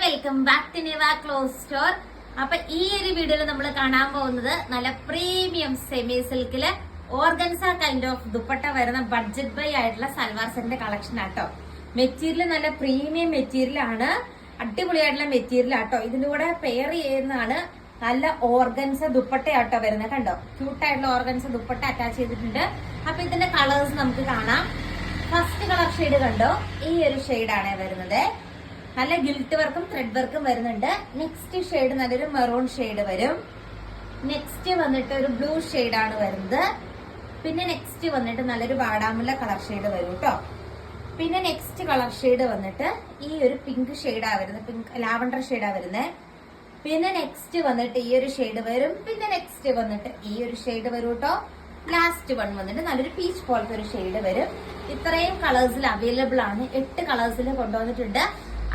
Welcome back to Niva clothes store അപ്പൊ ഈ ഒരു വീഡിയോയിൽ നമ്മൾ കാണാൻ പോകുന്നത് നല്ല പ്രീമിയം സെമി സിൽക്കിൽ ഓർഗൻസ കൈൻഡ് ഓഫ് ദുപ്പട്ട വരുന്ന ബഡ്ജറ്റ് ബൈ ആയിട്ടുള്ള സൽവാർ സെറ്റിന്റെ കളക്ഷൻ ആട്ടോ. മെറ്റീരിയൽ നല്ല പ്രീമിയം മെറ്റീരിയൽ ആണ്. അടിപൊളിയായിട്ടുള്ള മെറ്റീരിയൽ ആട്ടോ. ഇതിന്റെ കൂടെ പെയർ ചെയ്യുന്നതാണ് നല്ല ഓർഗൻസ ദുപ്പട്ടയാട്ടോ വരുന്നത് കണ്ടോ? ക്യൂട്ടായിട്ടുള്ള ഓർഗൻസ ദുപ്പട്ട അറ്റാച്ച് ചെയ്തിട്ടുണ്ട്. അപ്പൊ ഇതിന്റെ കളേഴ്സ് നമുക്ക് കാണാം. ഫസ്റ്റ് കളർ ഷെയ്ഡ് കണ്ടോ? ഈ ഒരു ആണ് വരുന്നത്. നല്ല ഗിൽട്ട് വർക്കും ത്രെഡ് വർക്കും വരുന്നുണ്ട്. നെക്സ്റ്റ് ഷെയ്ഡ് നല്ലൊരു മെറൂൺ ഷെയ്ഡ് വരും. നെക്സ്റ്റ് വന്നിട്ട് ഒരു ബ്ലൂ ആണ് വരുന്നത്. പിന്നെ നെക്സ്റ്റ് വന്നിട്ട് നല്ലൊരു വാടാമുല്ല കളർ ഷെയ്ഡ് വരും കേട്ടോ പിന്നെ നെക്സ്റ്റ് കളർ ഷെയ്ഡ് വന്നിട്ട് ഈ ഒരു പിങ്ക് ഷെയ്ഡാ വരുന്നത്. പിങ്ക് ലാവണ്ടർ ഷെയ്ഡാ വരുന്നത് പിന്നെ നെക്സ്റ്റ് വന്നിട്ട് ഈ ഒരു ഷെയ്ഡ് വരും. പിന്നെ നെക്സ്റ്റ് വന്നിട്ട് ഈ ഒരു ഷെയ്ഡ് വരും കേട്ടോ ലാസ്റ്റ് വൺ വന്നിട്ട് നല്ലൊരു പീച്ച് പോലത്തെ ഒരു ഷെയ്ഡ് വരും. ഇത്രയും കളേഴ്സിൽ അവൈലബിൾ ആണ്. എട്ട് കളേഴ്സിൽ കൊണ്ടുവന്നിട്ടുണ്ട്.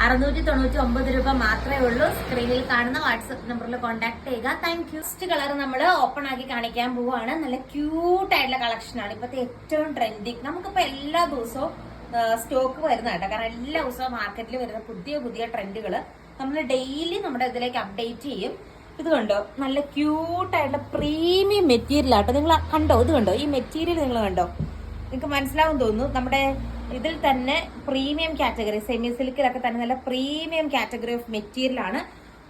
അറുന്നൂറ്റി തൊണ്ണൂറ്റി ഒമ്പത് രൂപ മാത്രമേ ഉള്ളൂ. സ്ക്രീനിൽ കാണുന്ന വാട്സപ്പ് നമ്പറിൽ കോൺടാക്ട് ചെയ്യുക. താങ്ക് യു ഫസ്റ്റ് കളർ നമ്മൾ ഓപ്പൺ ആക്കി കാണിക്കാൻ പോവാണ്. നല്ല ക്യൂട്ട് ആയിട്ടുള്ള കളക്ഷൻ ആണ്. ഇപ്പോഴത്തെ ഏറ്റവും ട്രെൻഡിങ് നമുക്കിപ്പോ എല്ലാ ദിവസവും സ്റ്റോക്ക് വരുന്ന കേട്ടോ. കാരണം എല്ലാ ദിവസവും മാർക്കറ്റിൽ വരുന്ന പുതിയ പുതിയ ട്രെൻഡുകൾ നമ്മൾ ഡെയിലി നമ്മുടെ ഇതിലേക്ക് അപ്ഡേറ്റ് ചെയ്യും. ഇത് കണ്ടോ? നല്ല ക്യൂട്ടായിട്ടുള്ള പ്രീമിയം മെറ്റീരിയൽ ആട്ടോ നിങ്ങൾ കണ്ടോ? ഇത് കണ്ടോ? ഈ മെറ്റീരിയൽ നിങ്ങൾ കണ്ടോ? നിങ്ങൾക്ക് മനസ്സിലാവും തോന്നുന്നു. നമ്മുടെ ഇതിൽ തന്നെ പ്രീമിയം കാറ്റഗറി സെമി സിൽക്കിലൊക്കെ തന്നെ നല്ല പ്രീമിയം കാറ്റഗറി ഓഫ് മെറ്റീരിയൽ ആണ്.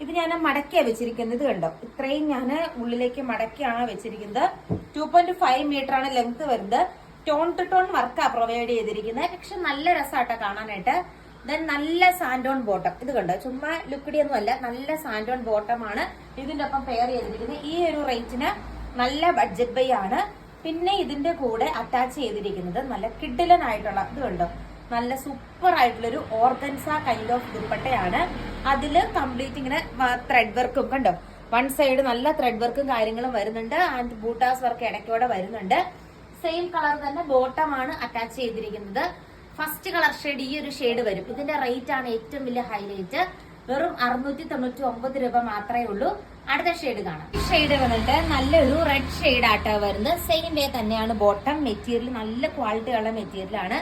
ഇത് ഞാൻ മടക്കിയാ വെച്ചിരിക്കുന്നത് കണ്ടോ? ഇത്രയും ഞാൻ ഉള്ളിലേക്ക് മടക്കിയാണ് വെച്ചിരിക്കുന്നത്. ടു പോയിന്റ് ഫൈവ് മീറ്റർ ആണ് ലെങ്ത് വരുന്നത്. ടോൺ ടു ടോൺ വർക്കാ പ്രൊവൈഡ് ചെയ്തിരിക്കുന്നത്. പക്ഷെ നല്ല രസമാട്ടോ കാണാനായിട്ട്. ദെൻ നല്ല സാൻഡോൺ ബോട്ടം ഇത് കണ്ടോ? ചുമ്മാ ലുക്കിടി ഒന്നും അല്ല. നല്ല സാൻഡോൺ ബോട്ടം ആണ് ഇതിന്റെ ഒപ്പം പെയർ ചെയ്തിരിക്കുന്നത്. ഈ ഒരു റേറ്റിന് നല്ല ബഡ്ജറ്റ് ബൈ ആണ്. പിന്നെ ഇതിന്റെ കൂടെ അറ്റാച്ച് ചെയ്തിരിക്കുന്നത് നല്ല കിഡിലൻ ആയിട്ടുള്ള ഇത് കണ്ടോ? നല്ല സൂപ്പർ ആയിട്ടുള്ളൊരു ഓർഗൻസ കൈൻഡ് ഓഫ് ദുപ്പട്ടയാണ്. അതിൽ കംപ്ലീറ്റ് ഇങ്ങനെ ത്രെഡ് വർക്കും കണ്ടോ? വൺ സൈഡ് നല്ല ത്രെഡ് വർക്കും കാര്യങ്ങളും വരുന്നുണ്ട് ആൻഡ് ബൂട്ടാസ് വർക്ക് ഇടയ്ക്കോടെ വരുന്നുണ്ട്. സെയിം കളർ തന്നെ ബോട്ടം ആണ് അറ്റാച്ച് ചെയ്തിരിക്കുന്നത്. ഫസ്റ്റ് കളർ ഷെയ്ഡ് ഈ ഒരു ഷെയ്ഡ് വരും. ഇതിന്റെ റേറ്റ് ആണ് ഏറ്റവും വലിയ ഹൈലൈറ്റ് വെറും അറുന്നൂറ്റി തൊണ്ണൂറ്റി ഒമ്പത് രൂപ മാത്രമേ ഉള്ളൂ. അടുത്ത ഷെയ്ഡ് കാണാം. ഈ ഷെയ്ഡ് വന്നിട്ട് നല്ലൊരു റെഡ് ഷെയ്ഡ് ആട്ടോ വരുന്നത്. സെയിം വേ തന്നെയാണ് ബോട്ടം മെറ്റീരിയൽ നല്ല ക്വാളിറ്റി ഉള്ള മെറ്റീരിയൽ ആണ്.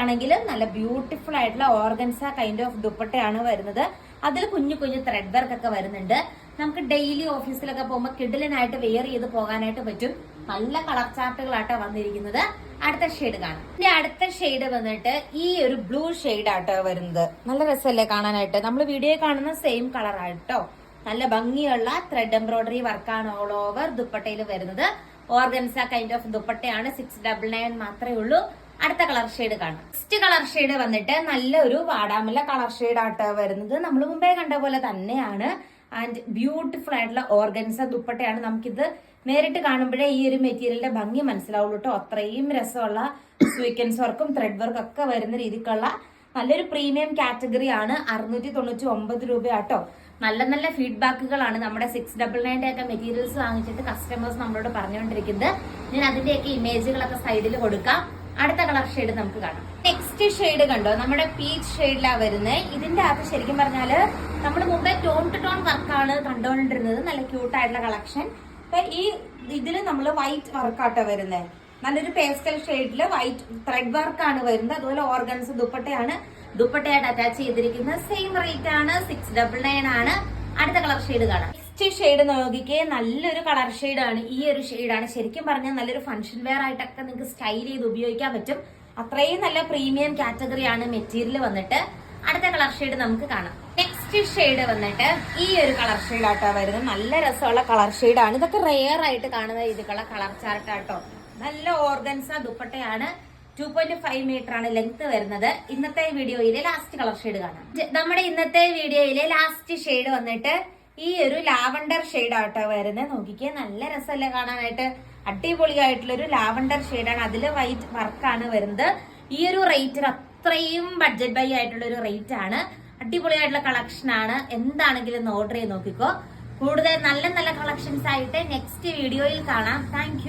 ആണെങ്കിൽ നല്ല ബ്യൂട്ടിഫുൾ ആയിട്ടുള്ള ഓർഗൻസ കൈൻഡ് ഓഫ് ദുപ്പട്ടയാണ് വരുന്നത്. അതിൽ കുഞ്ഞു കുഞ്ഞു ത്രെഡ് വർക്ക് ഒക്കെ വരുന്നുണ്ട്. നമുക്ക് ഡെയിലി ഓഫീസിലൊക്കെ പോകുമ്പോൾ കിഡിലിനായിട്ട് വെയർ ചെയ്ത് പോകാനായിട്ട് പറ്റും. നല്ല കളർ ചാർട്ടുകളാട്ടോ വന്നിരിക്കുന്നത്. അടുത്ത ഷെയ്ഡ് കാണാം. ഇനി അടുത്ത ഷെയ്ഡ് വന്നിട്ട് ഈ ഒരു ബ്ലൂ ഷെയ്ഡ് ആട്ടോ വരുന്നത്. നല്ല രസമല്ലേ കാണാനായിട്ട്? നമ്മൾ വീഡിയോ കാണുന്ന സെയിം കളർ ആയിട്ടോ നല്ല ഭംഗിയുള്ള ത്രെഡ് എംബ്രോയിഡറി വർക്കാണ് ഓൾ ഓവർ ദുപ്പട്ടയിൽ വരുന്നത്. ഓർഗൻസ കൈൻഡ് ഓഫ് ദുപ്പട്ടയാണ്. സിക്സ് ഡബിൾ നയൻ മാത്രമേ ഉള്ളൂ. അടുത്ത കളർ ഷെയ്ഡ് കാണാം. നെക്സ്റ്റ് കളർ ഷെയ്ഡ് വന്നിട്ട് നല്ല ഒരു വാടാമല്ല കളർ ഷെയ്ഡ് ആട്ടോ വരുന്നത്. നമ്മൾ മുമ്പേ കണ്ട പോലെ തന്നെയാണ്. ആൻഡ് ബ്യൂട്ടിഫുൾ ആയിട്ടുള്ള ഓർഗൻസ ദുപ്പട്ടയാണ്. നമുക്കിത് നേരിട്ട് കാണുമ്പോഴേ ഈ ഒരു മെറ്റീരിയലിന്റെ ഭംഗി മനസ്സിലാവുള്ളൂ കേട്ടോ അത്രയും രസമുള്ള സ്വീക്കൻസ് വർക്കും ത്രെഡ് വർക്കും ഒക്കെ വരുന്ന രീതിക്കുള്ള നല്ലൊരു പ്രീമിയം കാറ്റഗറി ആണ്. അറുന്നൂറ്റി തൊണ്ണൂറ്റി ഒമ്പത് രൂപയാട്ടോ. നല്ല നല്ല ഫീഡ്ബാക്കുകളാണ് നമ്മുടെ സിക്സ് ഡബിൾ നയന്റെ ഒക്കെ മെറ്റീരിയൽസ് വാങ്ങിച്ചിട്ട് കസ്റ്റമേഴ്സ് നമ്മളോട് പറഞ്ഞുകൊണ്ടിരിക്കുന്നത്. ഞാൻ അതിന്റെയൊക്കെ ഇമേജുകളൊക്കെ സൈഡിൽ കൊടുക്കാം. അടുത്ത കളർ ഷെയ്ഡ് നമുക്ക് കാണാം. നെക്സ്റ്റ് ഷെയ്ഡ് കണ്ടോ? നമ്മുടെ പീച്ച് ഷെയ്ഡിലാണ് വരുന്നത് ഇതിന്റെ അകത്ത് ശരിക്കും പറഞ്ഞാൽ നമ്മൾ മുമ്പേ ടോൺ ടു ടോൺ വർക്കാണ് കണ്ടുകൊണ്ടിരുന്നത്. നല്ല ക്യൂട്ടായിട്ടുള്ള കളക്ഷൻ അപ്പൊ ഈ ഇതിൽ നമ്മൾ വൈറ്റ് വർക്കാട്ടോ വരുന്നത് നല്ലൊരു പേസ്റ്റൽ ഷെയ്ഡിൽ വൈറ്റ് ത്രെഡ് വർക്കാണ് വരുന്നത്. അതുപോലെ ഓർഗൻസ് ദുപ്പട്ടയാണ് ദുപ്പട്ടയായിട്ട് അറ്റാച്ച് ചെയ്തിരിക്കുന്നത്. സെയിം റേറ്റ് ആണ് സിക്സ് ഡബിൾ നയൻ ആണ്. അടുത്ത കളർ ഷെയ്ഡ് കാണാം. നെക്സ്റ്റ് ഷെയ്ഡ് നോക്കിക്കേ നല്ലൊരു കളർ ഷെയ്ഡാണ് ഈ ഒരു ഷെയ്ഡാണ് ശരിക്കും പറഞ്ഞാൽ നല്ലൊരു ഫംഗ്ഷൻ വെയർ ആയിട്ടൊക്കെ നിങ്ങൾക്ക് സ്റ്റൈൽ ചെയ്ത് ഉപയോഗിക്കാൻ പറ്റും. അത്രയും നല്ല പ്രീമിയം കാറ്റഗറി ആണ് മെറ്റീരിയൽ വന്നിട്ട്. അടുത്ത കളർ ഷെയ്ഡ് നമുക്ക് കാണാം. നെക്സ്റ്റ് ഷെയ്ഡ് വന്നിട്ട് ഈ ഒരു കളർ ഷെയ്ഡ് ആട്ടോ വരുന്നത്. നല്ല രസമുള്ള കളർ ഷെയ്ഡാണ് ഇതൊക്കെ റെയർ ആയിട്ട് കാണുന്ന രീതിക്കുള്ള കളർ ചാർട്ട് ആട്ടോ. നല്ല ഓർഗൻസ ദുപ്പട്ടയാണ്. ടു പോയിന്റ് ഫൈവ് മീറ്റർ ആണ് ലെങ്ത് വരുന്നത്. ഇന്നത്തെ വീഡിയോയിലെ ലാസ്റ്റ് കളർ ഷെയ്ഡ് കാണാം. നമ്മുടെ ഇന്നത്തെ വീഡിയോയിലെ ലാസ്റ്റ് ഷെയ്ഡ് വന്നിട്ട് ഈ ഒരു ലാവണ്ടർ ഷെയ്ഡ് ആട്ടോ വരുന്നത്. നോക്കിക്കേ നല്ല രസമല്ലേ കാണാനായിട്ട്. അടിപൊളിയായിട്ടുള്ള ഒരു ലാവണ്ടർ ഷെയ്ഡാണ് അതിൽ വൈറ്റ് വർക്കാണ് വരുന്നത്. ഈ ഒരു റേറ്റിൽ അത്രയും ബഡ്ജറ്റ് ബൈ ആയിട്ടുള്ള ഒരു റേറ്റ് ആണ്. അടിപൊളിയായിട്ടുള്ള കളക്ഷൻ ആണ്. എന്താണെങ്കിലും ഓർഡർ ചെയ്ത് നോക്കിക്കോ. കൂടുതൽ നല്ല നല്ല കളക്ഷൻസ് ആയിട്ട് നെക്സ്റ്റ് വീഡിയോയിൽ കാണാം. താങ്ക്